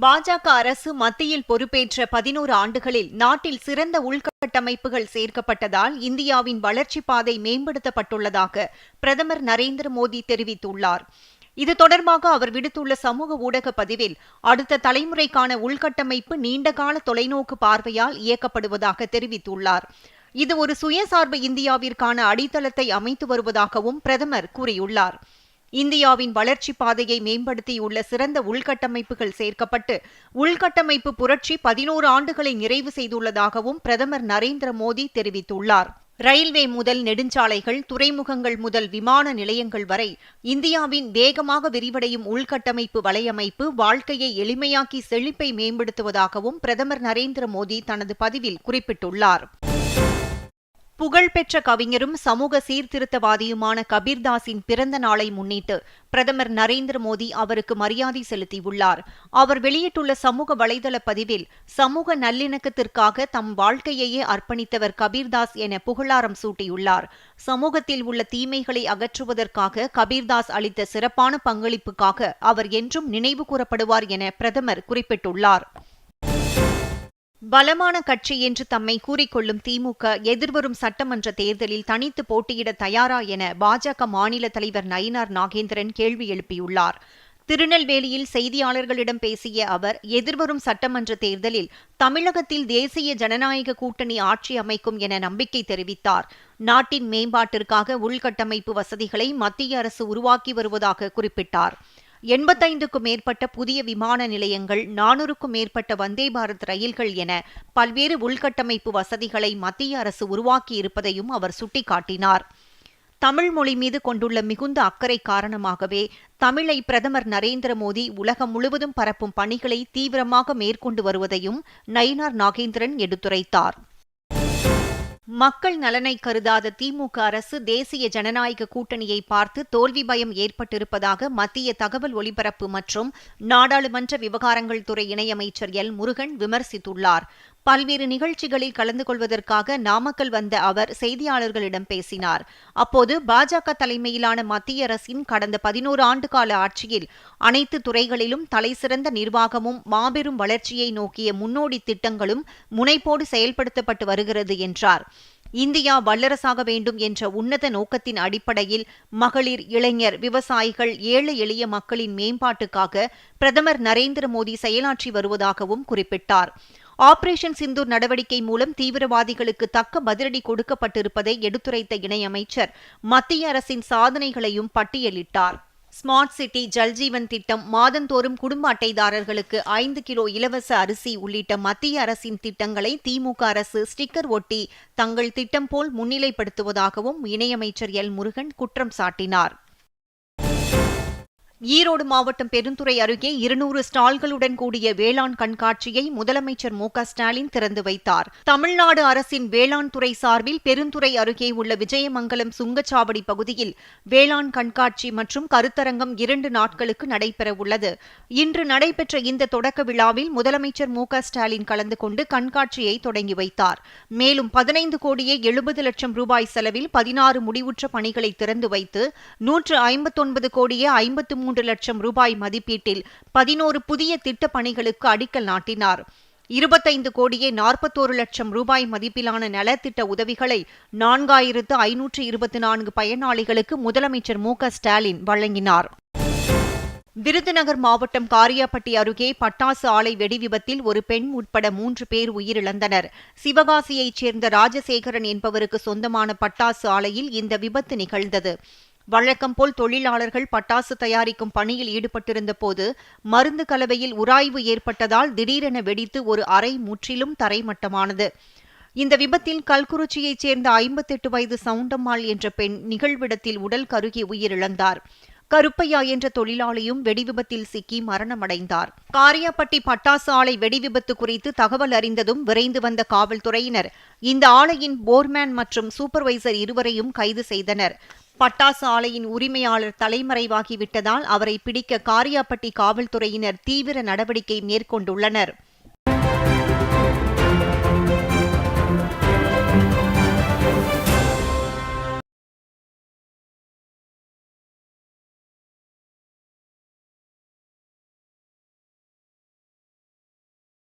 பாஜக அரசு மத்தியில் பொறுப்பேற்ற பதினோரு ஆண்டுகளில் நாட்டில் சிறந்த உள்கட்டமைப்புகள் சேர்க்கப்பட்டதால் இந்தியாவின் வளர்ச்சிப் பாதை மேம்படுத்தப்பட்டுள்ளதாக பிரதமர் நரேந்திர மோடி தெரிவித்துள்ளார். இது தொடர்பாக அவர் விடுத்துள்ள சமூக ஊடக பதிவில் அடுத்த தலைமுறைக்கான உள்கட்டமைப்பு நீண்டகால தொலைநோக்கு பார்வையால் இயக்கப்படுவதாக தெரிவித்துள்ளார். இது ஒரு சுயசார்பு இந்தியாவிற்கான அடித்தளத்தை அமைத்து வருவதாகவும் பிரதமர் கூறியுள்ளார். இந்தியாவின் வளர்ச்சி பாதையை மேம்படுத்தியுள்ள சிறந்த உள்கட்டமைப்புகள் சேர்க்கப்பட்டு உள்கட்டமைப்பு புரட்சி பதினோரு ஆண்டுகளை நிறைவு செய்துள்ளதாகவும் பிரதமர் நரேந்திர மோடி தெரிவித்துள்ளார். ரயில்வே முதல் நெடுஞ்சாலைகள் துறைமுகங்கள் முதல் விமான நிலையங்கள் வரை இந்தியாவின் வேகமாக விரிவடையும் உள்கட்டமைப்பு வலையமைப்பு வாழ்க்கையை எளிமையாக்கி செழிப்பை மேம்படுத்துவதாகவும் பிரதமர் நரேந்திர மோடி தனது பதிவில் குறிப்பிட்டுள்ளார். புகழ்பெற்ற கவிஞரும் சமூக சீர்திருத்தவாதியுமான கபீர்தாஸின் பிறந்த நாளை முன்னிட்டு பிரதமர் நரேந்திர மோடி அவருக்கு மரியாதை செலுத்தியுள்ளார். அவர் வெளியிட்டுள்ள சமூக வலைதள பதிவில் சமூக நல்லிணக்கத்திற்காக தம் வாழ்க்கையையே அர்ப்பணித்தவர் கபீர்தாஸ் என புகழாரம் சூட்டியுள்ளார். சமூகத்தில் உள்ள தீமைகளை அகற்றுவதற்காக கபீர்தாஸ் அளித்த சிறப்பான பங்களிப்புக்காக அவர் என்றும் நினைவு கூறப்படுவார் என பிரதமர் குறிப்பிட்டுள்ளார். பலமான கட்சி என்று தம்மை கூறிக்கொள்ளும் திமுக எதிர்வரும் சட்டமன்ற தேர்தலில் தனித்து போட்டியிட தயாரா என பாஜக மாநில தலைவர் நயினார் நாகேந்திரன் கேள்வி எழுப்பியுள்ளார். திருநெல்வேலியில் செய்தியாளர்களிடம் பேசிய அவர் எதிர்வரும் சட்டமன்ற தேர்தலில் தமிழகத்தில் தேசிய ஜனநாயக கூட்டணி ஆட்சி அமைக்கும் என நம்பிக்கை தெரிவித்தார். நாட்டின் மேம்பாட்டிற்காக உள்கட்டமைப்பு வசதிகளை மத்திய அரசு உருவாக்கி வருவதாக குறிப்பிட்டார். எண்பத்தைந்துக்கும் மேற்பட்ட புதிய விமான நிலையங்கள் நானூறுக்கும் மேற்பட்ட வந்தே பாரத் ரயில்கள் என பல்வேறு உள்கட்டமைப்பு வசதிகளை மத்திய அரசு உருவாக்கியிருப்பதையும் அவர் சுட்டிக்காட்டினார். தமிழ் மொழி மீது கொண்டுள்ள மிகுந்த அக்கறை காரணமாகவே தமிழை பிரதமர் நரேந்திர மோடி உலகம் முழுவதும் பரப்பும் பணிகளை தீவிரமாக மேற்கொண்டு வருவதையும் நயினார் நாகேந்திரன் எடுத்துரைத்தார். மக்கள் நலனை கருதாத திமுக அரசு தேசிய ஜனநாயக கூட்டணியை பார்த்து தோல்வி பயம் ஏற்பட்டிருப்பதாக மத்திய தகவல் ஒலிபரப்பு மற்றும் நாடாளுமன்ற விவகாரங்கள் துறை இணையமைச்சர் எல் முருகன் விமர்சித்துள்ளார். பல்வேறு நிகழ்ச்சிகளில் கலந்து கொள்வதற்காக நாமக்கல் வந்த அவர் செய்தியாளர்களிடம் பேசினார். அப்போது பாஜக தலைமையிலான மத்திய அரசின் கடந்த பதினோரு ஆண்டு கால ஆட்சியில் அனைத்து துறைகளிலும் தலைசிறந்த நிர்வாகமும் மாபெரும் வளர்ச்சியை நோக்கிய முன்னோடி திட்டங்களும் முனைப்போடு செயல்படுத்தப்பட்டு வருகிறது என்றார். இந்தியா வல்லரசாக வேண்டும் என்ற உன்னத நோக்கத்தின் அடிப்படையில் மகளிர் இளைஞர் விவசாயிகள் ஏழை எளிய மக்களின் மேம்பாட்டுக்காக பிரதமர் நரேந்திர மோடி செயலாற்றி வருவதாகவும் குறிப்பிட்டார். ஆபரேஷன் சிந்தூர் நடவடிக்கை மூலம் தீவிரவாதிகளுக்கு தக்க பதிலடி கொடுக்கப்பட்டிருப்பதை எடுத்துரைத்த இணையமைச்சர் மத்திய அரசின் சாதனைகளையும் பட்டியலிட்டார். ஸ்மார்ட் சிட்டி ஜல்ஜீவன் திட்டம் மாதந்தோறும் குடும்ப அட்டைதாரர்களுக்கு ஐந்து கிலோ இலவச அரிசி உள்ளிட்ட மத்திய அரசின் திட்டங்களை திமுக அரசு ஸ்டிக்கர் ஒட்டி தங்கள் திட்டம் போல் முன்னிலைப்படுத்துவதாகவும் இணையமைச்சர் எல் முருகன் குற்றம் சாட்டினார். ஈரோடு மாவட்டம் பெருந்துறை அருகே இருநூறு ஸ்டால்களுடன் கூடிய வேளாண் கண்காட்சியை முதலமைச்சர் மு ஸ்டாலின் திறந்து வைத்தார். தமிழ்நாடு அரசின் வேளாண் துறை சார்பில் பெருந்துறை அருகே உள்ள விஜயமங்கலம் சுங்கச்சாவடி பகுதியில் வேளாண் கண்காட்சி மற்றும் கருத்தரங்கம் இரண்டு நாட்களுக்கு நடைபெறவுள்ளது இன்று நடைபெற்ற இந்த தொடக்க விழாவில் முதலமைச்சர் மு ஸ்டாலின் கலந்து கொண்டு கண்காட்சியை தொடங்கி வைத்தார். மேலும் பதினைந்து கோடியே எழுபது லட்சம் ரூபாய் செலவில் பதினாறு முடிவுற்ற பணிகளை திறந்து வைத்து நூற்று ஐம்பத்தொன்பது கோடியே ஐம்பத்து மூன்று லட்சம் ரூபாய் மதிப்பீட்டில் பதினோரு புதிய திட்டப் பணிகளுக்கு அடிக்கல் நாட்டினார். இருபத்தைந்து கோடியே நாற்பத்தோரு லட்சம் ரூபாய் மதிப்பிலான நலத்திட்ட உதவிகளை நான்காயிரத்து ஐநூற்று இருபத்தி நான்கு பயனாளிகளுக்கு முதலமைச்சர் மு ஸ்டாலின் வழங்கினார். விருதுநகர் மாவட்டம் காரியாப்பட்டி அருகே பட்டாசு ஆலை வெடி விபத்தில் ஒரு பெண் உட்பட மூன்று பேர் உயிரிழந்தனர். சிவகாசியைச் சேர்ந்த ராஜசேகரன் என்பவருக்கு சொந்தமான பட்டாசு ஆலையில் இந்த விபத்து நிகழ்ந்தது. வழக்கம் போல் தொழிலாளர்கள் பட்டாசு தயாரிக்கும் பணியில் ஈடுபட்டிருந்த போது மருந்து கலவையில் உராய்வு ஏற்பட்டதால் திடீரென வெடித்து ஒரு அறை முற்றிலும் தரைமட்டமானது. இந்த விபத்தில் கல்குறிச்சியைச் சேர்ந்த ஐம்பத்தெட்டு வயது சவுண்டம்மாள் என்ற பெண் நிகழ்விடத்தில் உடல் கருகி உயிரிழந்தார். கருப்பையா என்ற தொழிலாளியும் வெடிவிபத்தில் சிக்கி மரணமடைந்தார். காரியாப்பட்டி பட்டாசு ஆலை வெடிவிபத்து குறித்து தகவல் அறிந்ததும் விரைந்து வந்த காவல்துறையினர் இந்த ஆலையின் போர்மேன் மற்றும் சூப்பர்வைசர் இருவரையும் கைது செய்தனர். பட்டாசு ஆலையின் உரிமையாளர் தலைமறைவாகிவிட்டதால் அவரை பிடிக்க காரியாப்பட்டி காவல்துறையினர் தீவிர நடவடிக்கை மேற்கொண்டுள்ளனர்.